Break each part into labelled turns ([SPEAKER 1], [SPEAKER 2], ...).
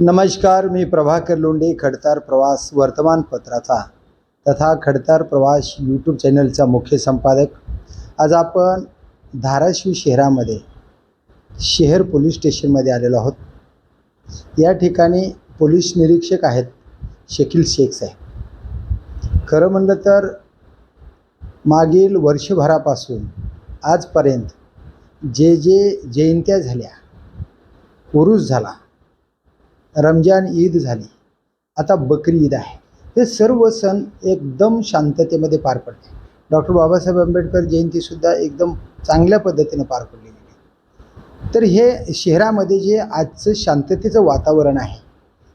[SPEAKER 1] नमस्कार मी प्रभाकर लोंढे खडतार प्रवास वर्तमानपत्राचा तथा खडतार प्रवास यूट्यूब चॅनलचा मुख्य संपादक. आज आपण धाराशिव शहरामध्ये शहर पोलीस स्टेशनमध्ये आलेलो आहोत. या ठिकाणी पोलीस निरीक्षक आहेत शकील शेख साहेब. खरं म्हणलं तर मागील वर्षभरापासून आजपर्यंत जे जे जयंत्या झाल्या उरुस झाला रमजान ईद झाली. आता बकरी ईद आहे. हे सर्व सण एकदम शांततेमध्ये पार पडले. डॉक्टर बाबासाहेब आंबेडकर जयंतीसुद्धा एकदम चांगल्या पद्धतीने पार पडली गेली तर हे शहरामध्ये जे आजचं शांततेचं वातावरण आहे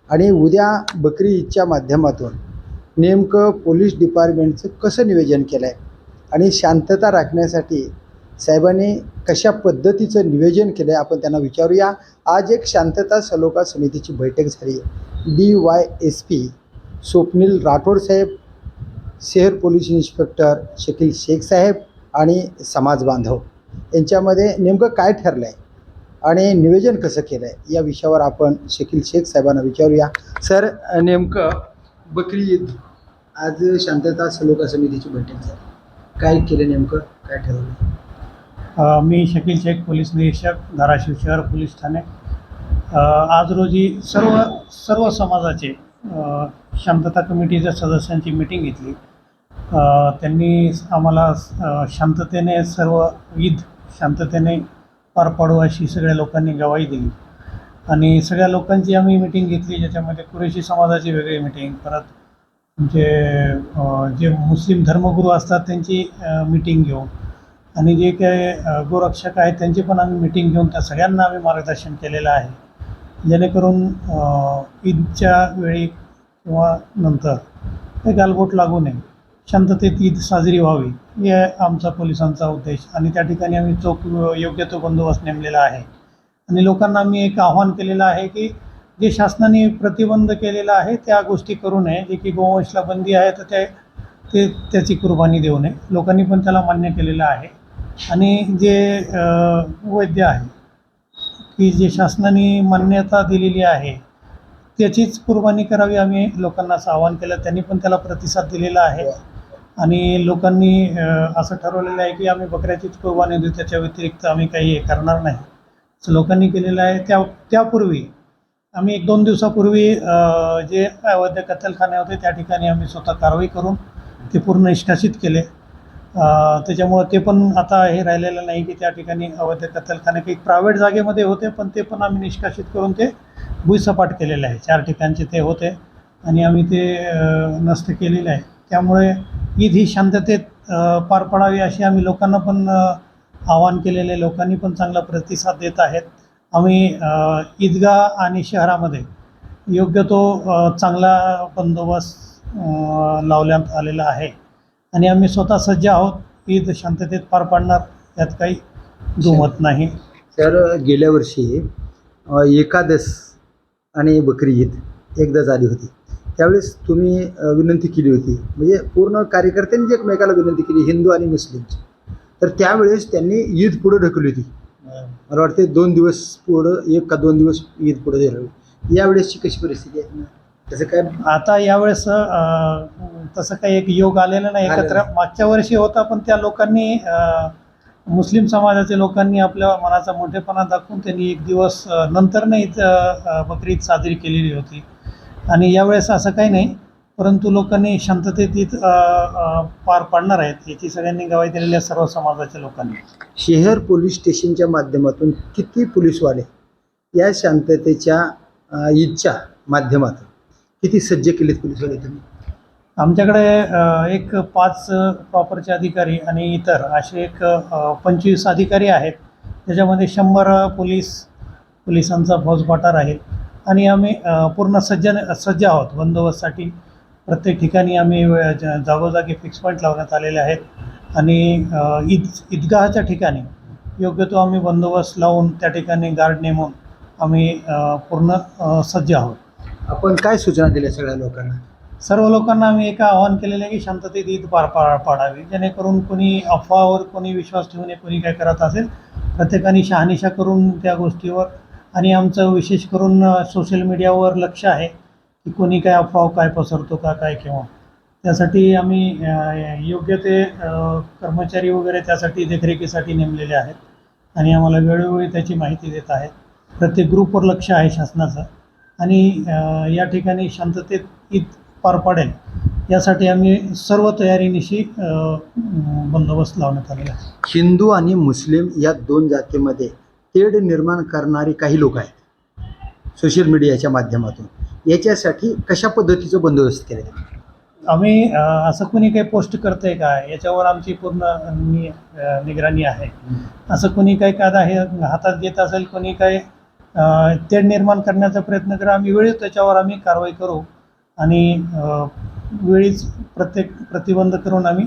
[SPEAKER 1] आणि उद्या बकरी ईदच्या माध्यमातून नेमकं पोलीस डिपार्टमेंटचं कसं नियोजन केलं आहे आणि शांतता राखण्यासाठी साहेबांनी कशा पद्धतीचं नियोजन केलं आहे आपण त्यांना विचारूया. आज एक शांतता सलोखा समितीची बैठक झाली. D Y S P Swapnil Rathod साहेब शहर पोलीस इन्स्पेक्टर शकील शेख साहेब आणि समाज बांधव यांच्यामध्ये नेमकं काय ठरलं आहे आणि नियोजन कसं केलं आहे या विषयावर आपण शकील शेख साहेबांना विचारूया. सर नेमकं बकरी ईद आज शांतता सलोखा समितीची बैठक झाली. काय केलं नेमकं? काय ठरवलं?
[SPEAKER 2] मी शकील शेख पोलीस निरीक्षक धाराशिव शहर पोलीस ठाणे. आज रोजी सर्व सर्व समाजाचे शांतता कमिटीच्या सदस्यांची मीटिंग घेतली. त्यांनी आम्हाला शांततेने सर्व ईद शांततेने पार पाडू अशी सगळ्या लोकांनी गवाही दिली. आणि सगळ्या लोकांची आम्ही मिटिंग घेतली ज्याच्यामध्ये कुरेशी समाजाची वेगळी मीटिंग परत जे जे मुस्लिम धर्मगुरू असतात त्यांची मीटिंग घेऊन आणि जे काही गोरक्षक आहेत त्यांची पण आम्ही मिटिंग घेऊन त्या सगळ्यांना आम्ही मार्गदर्शन केलेलं आहे. जेणेकरून ईदच्या वेळी किंवा नंतर हे गालबोट लागू नये. शांततेत ईद साजरी व्हावी हे आमचा पोलिसांचा उद्देश आणि त्या ठिकाणी आम्ही चोख योग्य तो बंदोबस्त नेमलेला आहे. आणि लोकांना आम्ही एक आव्हान केलेलं आहे की जे शासनाने प्रतिबंध केलेला आहे त्या गोष्टी करू नये. जे की गोवंशला बंदी आहे तर ते ते त्याची कुर्बानी देऊ नये. लोकांनी पण त्याला मान्य केलेलं आहे. आणि जे वैद्य आहे की जे शासनाने मान्यता दिलेली आहे त्याचीच कुर्बानी करावी आम्ही लोकांना असं आवाहन केलं. त्यांनी पण त्याला प्रतिसाद दिलेला आहे. आणि लोकांनी असं ठरवलेलं आहे की आम्ही बकऱ्याचीच कुर्बानी देऊ त्याच्या व्यतिरिक्त आम्ही काही हे करणार नाही. असं लोकांनी केलेलं आहे. त्या त्यापूर्वी आम्ही एक दोन दिवसापूर्वी जे अवैध कत्तलखाने होते त्या ठिकाणी आम्ही स्वतः कारवाई करून ते पूर्ण निष्कासित केले. त्याच्यामुळं ते पण आता हे राहिलेलं नाही की त्या ठिकाणी अवैध कत्तलखाने काही प्रायव्हेट जागेमध्ये होते पण ते पण आम्ही निष्कासित करून ते भुईसपाट केलेले आहे. चार ठिकाणचे ते होते आणि आम्ही ते नष्ट केलेले आहे. त्यामुळे ईद ही शांततेत पार पडावी अशी आम्ही लोकांना पण आवाहन केलेले आहे. लोकांनी पण चांगला प्रतिसाद देत आहेत. आम्ही ईदगा ईदगाह आणि शहरामध्ये योग्य तो चांगला बंदोबस्त लावण्यात आलेला आहे. आणि आम्ही स्वतः सज्ज आहोत. ईद शांततेत पार पाडणार यात काही दुमत नाही.
[SPEAKER 1] तर गेल्या वर्षी एकादस एकादश आणि बकरी ईद एकदा झाली होती. त्यावेळेस तुम्ही विनंती केली होती. म्हणजे पूर्ण कार्यकर्त्यांनी एकमेकाला विनंती केली हिंदू आणि मुस्लिमची तर त्यावेळेस त्यांनी ईद पुढं ढकली होती. मला वाटते दोन दिवस पुढं एक का दोन दिवस ईद पुढं झालं. यावेळेसची कशी परिस्थिती आहे? तसं काय?
[SPEAKER 2] आता यावेळेस अ, तसं काही एक योग आलेला नाही.
[SPEAKER 1] आलेलं
[SPEAKER 2] एकत्र
[SPEAKER 1] नाही.
[SPEAKER 2] मागच्या वर्षी होता पण त्या लोकांनी अ, मुस्लिम समाजाच्या लोकांनी आपल्या मनाचा मोठेपणा दाखवून त्यांनी एक दिवस अ, नंतर नाही बकरी ईद साजरी केलेली होती. आणि यावेळेस असं काही नाही परंतु लोकांनी शांततेत ईद अ, अ, पार पाडणार आहेत याची सगळ्यांनी गवाही दिलेली आहे सर्व समाजाच्या लोकांनी.
[SPEAKER 1] शहर पोलीस स्टेशनच्या माध्यमातून किती पोलीसवाले या शांततेच्या अ, ईदच्या माध्यमातून? किती सज्ज केलेत पोलीसवाले तुम्ही
[SPEAKER 2] आमच्याकडे एक पाच प्रॉपरचे अधिकारी आणि इतर असे एक पंचवीस अधिकारी आहेत. त्याच्यामध्ये शंभर पोलीस पोलिसांचा फौजपाठार आहे. आणि आम्ही पूर्ण सज्ज सज्ज आहोत. बंदोबस्तसाठी प्रत्येक ठिकाणी आम्ही जागोजागी फिक्स पॉईंट लावण्यात आलेले आहेत. आणि ईद ईदगाहच्या ठिकाणी योग्य तो आम्ही बंदोबस्त लावून त्या ठिकाणी गार्ड नेमून आम्ही पूर्ण सज्ज आहोत.
[SPEAKER 1] आपण काय सूचना दिल्या सगळ्या लोकांना?
[SPEAKER 2] सर्व लोकांना आम्ही एक आवाहन केलेलं आहे की शांततेत ईद पार पा पाडावी. जेणेकरून कोणी अफवावर कोणी विश्वास ठेवून कोणी काय करत असेल प्रत्येकाने शहानिशा करून त्या गोष्टीवर आणि आमचं विशेष करून सोशल मीडियावर लक्ष आहे की कोणी काय अफवा काय पसरतो का काय किंवा त्यासाठी आम्ही योग्य ते कर्मचारी वगैरे त्यासाठी देखरेखीसाठी नेमलेले आहेत आणि आम्हाला वेळोवेळी त्याची माहिती देत आहेत. प्रत्येक ग्रुपवर लक्ष आहे शासनाचं. आणि या ठिकाणी शांततेत ईद पार पाडेल यासाठी आम्ही सर्व तयारीनिशी बंदोबस्त लावण्यात आलेला आहे.
[SPEAKER 1] हिंदू आणि मुस्लिम या दोन जातीमध्ये तेढ निर्माण करणारे काही लोक आहेत सोशल मीडियाच्या माध्यमातून. याच्यासाठी कशा पद्धतीचं बंदोबस्त केले
[SPEAKER 2] आम्ही असं कोणी काही पोस्ट करतंय का? याच्यावर आमची पूर्ण निगराणी आहे. असं कोणी काही कायदा हे हातात घेत असेल कोणी काही तेढ निर्माण करण्याचा प्रयत्न करा. आम्ही वेळीच त्याच्यावर आम्ही कारवाई करू. आणि वेळीच प्रत्येक प्रतिबंध करून आम्ही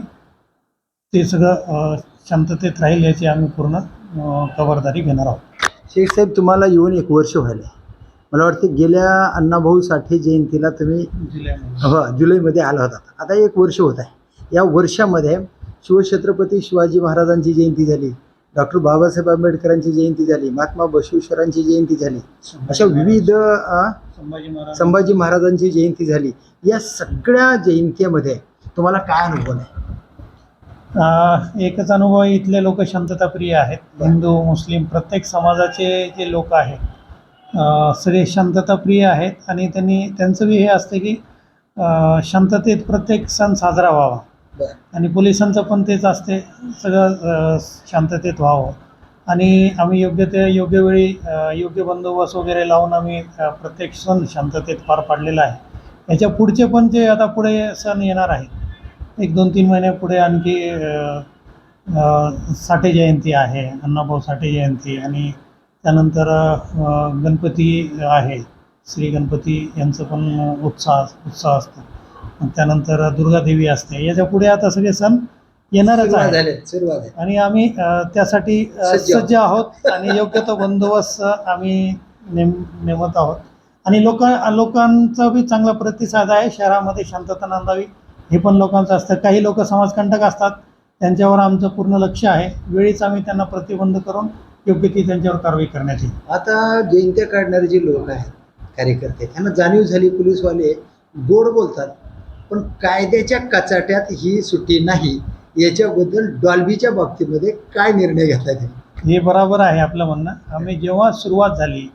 [SPEAKER 2] ते सगळं शांततेत राहील याची आम्ही पूर्ण खबरदारी घेणार आहोत.
[SPEAKER 1] शेख साहेब तुम्हाला येऊन एक वर्ष व्हायला मला वाटतं गेल्या अण्णाभाऊ साठे जयंतीला तुम्ही
[SPEAKER 2] जिल्ह्यामध्ये
[SPEAKER 1] हो जुलैमध्ये आला होता. आता एक वर्ष होत आहे. या वर्षामध्ये शिवछत्रपती शिवाजी महाराजांची जयंती झाली. डॉक्टर बाबासाहेब आंबेडकरांची जयंती झाली महात्मा बसवेश्वरांची जयंती झाली अशा विविध
[SPEAKER 2] संभाजी महाराज
[SPEAKER 1] संभाजी महाराजांची जयंती झाली. या सगळ्या जयंतीमध्ये तुम्हाला काय अनुभव आहे?
[SPEAKER 2] एकच अनुभव इथले लोक शांतताप्रिय आहेत. हिंदू मुस्लिम प्रत्येक समाजाचे जे लोक आहेत सगळे शांतताप्रिय आहेत आणि त्यांनी त्यांचं बी हे असतं की शांततेत प्रत्येक सण साजरा व्हावा. आणि पोलिसांचं पण तेच असते सगळं शांततेत व्हावं. आणि आम्ही योग्य ते योग्य वेळी योग्य बंदोबस्त वगैरे लावून आम्ही प्रत्येक सण शांततेत पार पाडलेला आहे. याच्या पुढचे पण जे आता पुढे सण येणार आहेत एक दोन तीन महिने पुढे आणखी साठे जयंती आहे अण्णाभाऊ साठे जयंती आणि त्यानंतर गणपती आहे श्री गणपती यांचं पण उत्साह उत्साह असतो. त्यानंतर दुर्गादेवी असते. याच्यापुढे आता सगळे सण येणारच आहे
[SPEAKER 1] झाली सुरुवात आहे
[SPEAKER 2] आणि आम्ही अ, त्यासाठी अ,
[SPEAKER 1] सज्ज आहोत.
[SPEAKER 2] सज्ज आहोत आणि योग्य तो बंदोबस्त आम्ही नेम नेमत आहोत. आणि लोक लोकांचा बी चांगला प्रतिसाद आहे. शहरामध्ये शांतता नांदावी. हे पण लोकांचं असतं. काही लोक समाजकंटक असतात. त्यांच्यावर आमचं पूर्ण लक्ष आहे. वेळीच आम्ही त्यांना प्रतिबंध करून योग्य ती त्यांच्यावर कारवाई करण्यात येईल
[SPEAKER 1] आता जयंत्या काढणारे जे लोक आहेत कार्यकर्ते त्यांना जाणीव झाली पोलीसवाले गोड बोलतात. पण कायद्याच्या कचाट्यात ही सुट्टी नाही याच्याबद्दल डॉल्बीच्या बाबतीमध्ये काय निर्णय घेतला तुम्ही?
[SPEAKER 2] हे बरोबर आहे आपलं म्हणणं. आम्ही जेव्हा सुरुवात झाली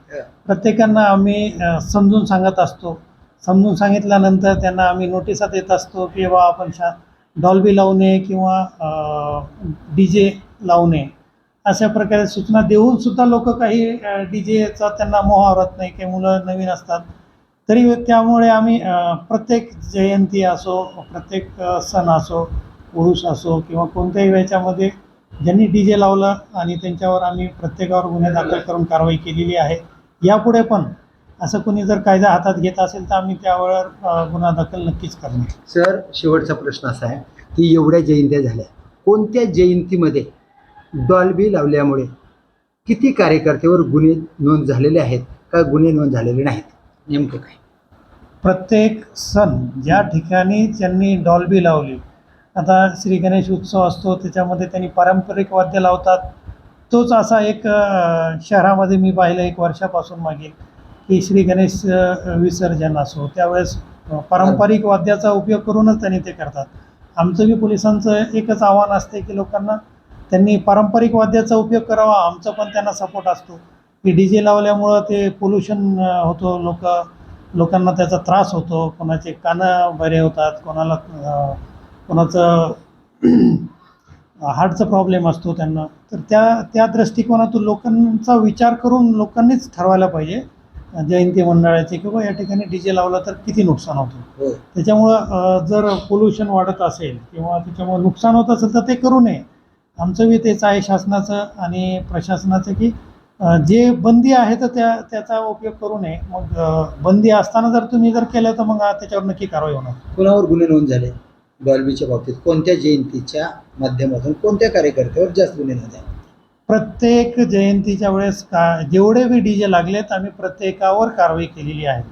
[SPEAKER 2] प्रत्येकांना आम्ही समजून सांगत असतो. समजून सांगितल्यानंतर त्यांना आम्ही नोटिसा देत असतो की बा आपण शा डॉल्बी लावणे किंवा डी जे लावणे अशा प्रकारे सूचना देऊन सुद्धा लोक काही डी जेचा त्यांना मोह आवरत नाही काही मुलं नवीन असतात. तरी त्यामुळे आम्ही प्रत्येक जयंती असो प्रत्येक सण असो पुरुष असो किंवा कोणत्याही याच्यामध्ये ज्यांनी डी जे लावलं आणि त्यांच्यावर आम्ही प्रत्येकावर गुन्हे दाखल करून कारवाई केलेली आहे यापुढे पण असं कोणी जर कायदा हातात घेत असेल तर आम्ही त्यावर गुन्हा दाखल नक्कीच करणार.
[SPEAKER 1] सर शेवटचा प्रश्न असा आहे की एवढ्या जयंत्या झाल्या. कोणत्या जयंतीमध्ये डॉल्बी लावल्यामुळे किती कार्यकर्त्यावर गुन्हे नोंद झालेले आहेत का गुन्हे नोंद झालेले नाहीत? नेमकं काय?
[SPEAKER 2] प्रत्येक सण ज्या ठिकाणी त्यांनी डॉल्बी लावली आता श्री गणेश उत्सव असतो त्याच्यामध्ये त्यांनी पारंपरिक वाद्य लावतात. तोच असा एक शहरामध्ये मी पाहिलं एक वर्षापासून मागे की श्री गणेश विसर्जन असो त्यावेळेस पारंपरिक वाद्याचा उपयोग करूनच त्यांनी ते करतात. आमचं बी पोलिसांचं एकच आव्हान असते की लोकांना त्यांनी पारंपरिक वाद्याचा उपयोग करावा आमचा पण त्यांना सपोर्ट असतो. की डी जे लावल्यामुळं ते पोल्युशन होतो. लोक लोकांना त्याचा त्रास होतो. कोणाचे कानं बरे होतात. कोणाला कोणाचं हार्टचा प्रॉब्लेम असतो त्यांना. तर त्या त्या दृष्टिकोनातून लोकांचा विचार करून लोकांनीच ठरवायला पाहिजे. जयंती मंडळाचे किंवा या ठिकाणी डी जे लावला तर किती नुकसान होतं? त्याच्यामुळं जर पोल्युशन वाढत असेल किंवा त्याच्यामुळे नुकसान होत असेल तर ते करू नये. आमचं बी तेच आहे शासनाचं आणि प्रशासनाचं की जे बंदी आहे तर त्या त्याचा उपयोग करू नये. मग बंदी असताना जर तुम्ही जर केलं तर मग त्याच्यावर नक्की कारवाई होणार.
[SPEAKER 1] कोणावर गुन्हे नोंद झाले? डॉल्बीच्या बाबतीत कोणत्या जयंतीच्या माध्यमातून कोणत्या कार्यकर्त्यावर जास्त गुन्हे नोंद झाले?
[SPEAKER 2] प्रत्येक जयंतीच्या वेळेस का जेवढे बी डी जे लागलेत आम्ही प्रत्येकावर कारवाई केलेली आहे.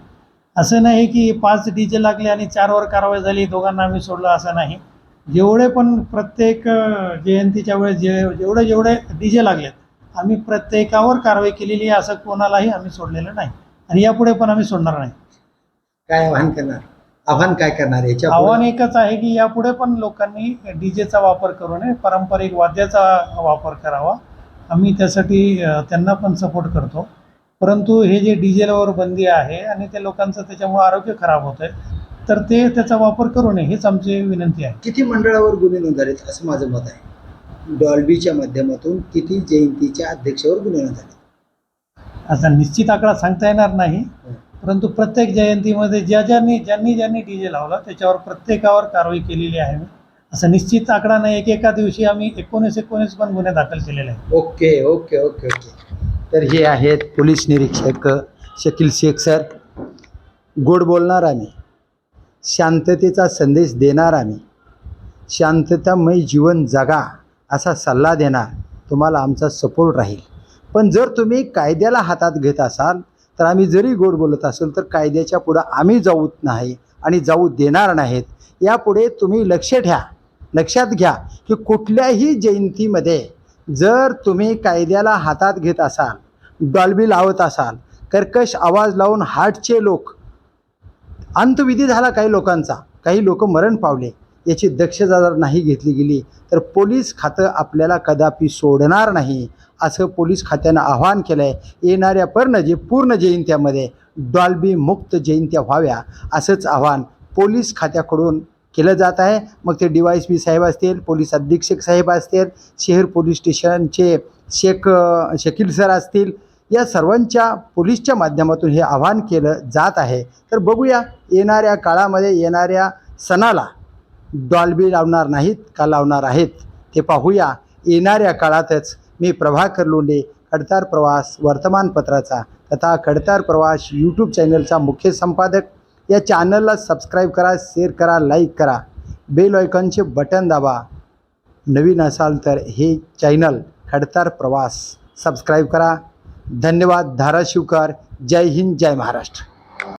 [SPEAKER 2] असं नाही की पाच डी जे लागले आणि चारवर कारवाई झाली दोघांना आम्ही सोडलं असं नाही. जेवढे पण प्रत्येक जयंतीच्या वेळेस जे जेवढे जेवढे डी जे लागलेत आम्ही प्रत्येकावर कारवाई केलेली आहे असं कोणालाही आम्ही सोडलेलं नाही. आणि यापुढे पण आम्ही सोडणार नाही.
[SPEAKER 1] काय आव्हान करणार? आव्हान काय करणार याच्या
[SPEAKER 2] आव्हान एकच आहे की यापुढे पण लोकांनी डीजेचा वापर करू नये पारंपरिक वाद्याचा वापर करावा. आम्ही त्यासाठी त्यांना पण सपोर्ट करतो. परंतु हे जे डिझेलवर बंदी आहे आणि त्या लोकांचं त्याच्यामुळे आरोग्य खराब होत आहे तर ते त्याचा वापर करू नये हीच आमची विनंती आहे.
[SPEAKER 1] किती मंडळावर गुन्हे नोंदवलेत असं माझं मत आहे. डॉल्बीच्या माध्यमातून किती जयंतीच्या अध्यक्षावर गुन्हे नोंदवले
[SPEAKER 2] आता निश्चित आकडा सांगता येणार नाही परंतु प्रत्येक जयंतीमध्ये ज्या ज्यांनी ज्यांनी ज्यांनी डीजे लावला त्याच्यावर प्रत्येकावर कारवाई केलेली आहे. असं निश्चित आकडा नाही की एका दिवशी आम्ही एकोणीस एकोणीस पण गुन्हे दाखल केलेले आहेत.
[SPEAKER 1] Okay okay okay okay. तर हे आहेत पोलीस निरीक्षक शकील शेख सर. गोड बोलणार आम्ही. शांततेचा संदेश देणार आम्ही. शांततामय जीवन जगा. असा सल्ला देणार तुम्हाला आमचा सपोर्ट राहील. पण जर तुम्ही कायद्याला हातात घेत असाल तर आम्ही जरी गोड बोलत असेल तर कायद्याच्या पुढं आम्ही जाऊत नाही आणि जाऊ देणार नाहीत. यापुढे तुम्ही लक्ष ठ्या लक्षात घ्या की कुठल्याही जयंतीमध्ये जर तुम्ही कायद्याला हातात घेत असाल डॉल्बी लावत असाल कर्कश आवाज लावून हार्टचे लोक अंतविधी झाला काही लोकांचा काही लोक मरण पावले याची दक्षता जर नाही घेतली गेली तर पोलीस खातं आपल्याला कदापि सोडणार नाही असं पोलीस खात्यानं आवाहन केलं आहे येणाऱ्या पर्ण जे पूर्ण जयंत्यामध्ये डॉल्बी मुक्त जयंत्या व्हाव्या असंच आव्हान पोलीस खात्याकडून केलं जात आहे. मग ते डी वाय एस पी साहेब असतील पोलीस अधीक्षक साहेब असतील शहर पोलीस स्टेशनचे शेख शकील सर असतील या सर्वांच्या पोलीसच्या माध्यमातून हे आवाहन केलं जात आहे. तर बघूया येणाऱ्या काळामध्ये येणाऱ्या सणाला डॉल्बी लावणार नाहीत का लावणार आहेत ते पाहूया. येणाऱ्या काळातच मी प्रभाकर लोंडे खडतार प्रवास वर्तमानपत्राचा तथा खडतार प्रवास यूट्यूब चॅनलचा मुख्य संपादक. या चॅनलला सबस्क्राईब करा शेअर करा लाईक करा. बेल आयकॉनचे बटन दाबा. नवीन असाल तर हे चॅनल खडतार प्रवास सबस्क्राईब करा. धन्यवाद धाराशिवकर. जय हिंद जय महाराष्ट्र.